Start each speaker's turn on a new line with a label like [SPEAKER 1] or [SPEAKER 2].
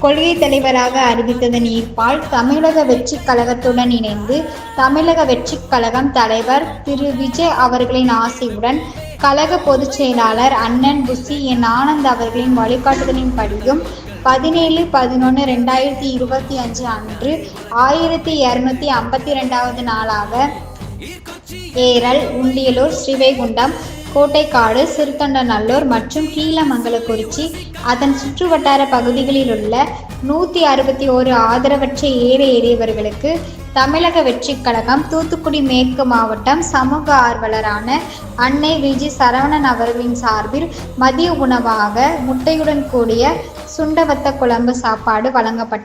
[SPEAKER 1] கொள்கை தலைவராக அறிவித்ததன் ஈர்ப்பால் தமிழக வெற்றிக் கழகத்துடன் இணைந்து தமிழக வெற்றிக் கழகம் தலைவர் திரு. விஜய் அவர்களின் ஆசையுடன் கழக பொதுச் செயலாளர் அண்ணன் புசி என் ஆனந்த் அவர்களின் வழிகாட்டுதலின்படியும் பதினேழு பதினொன்று ரெண்டாயிரத்தி இருபத்தி அஞ்சு அன்று ஆயிரத்தி இரநூத்தி ஐம்பத்தி ரெண்டாவது நாளாக ஏரல் உண்டியலூர் ஸ்ரீவைகுண்டம் கோட்டைக்காடு சிறுத்தொண்டநல்லூர் மற்றும் கீழமங்கலக்குறிச்சி. அதன் சுற்றுவட்டார பகுதிகளில் உள்ள நூற்றி அறுபத்தி ஓரு ஆதரவற்ற ஏழை எளியவர்களுக்கு தமிழக வெற்றிக் கழகம் தூத்துக்குடி மேற்கு மாவட்டம் சமூக ஆர்வலரான அன்னை விஜி சரவணன் அவர்களின் சார்பில் மதிய உணவாக முட்டையுடன் கூடிய சுண்டவத்த குழம்பு சாப்பாடு வழங்கப்பட்டது.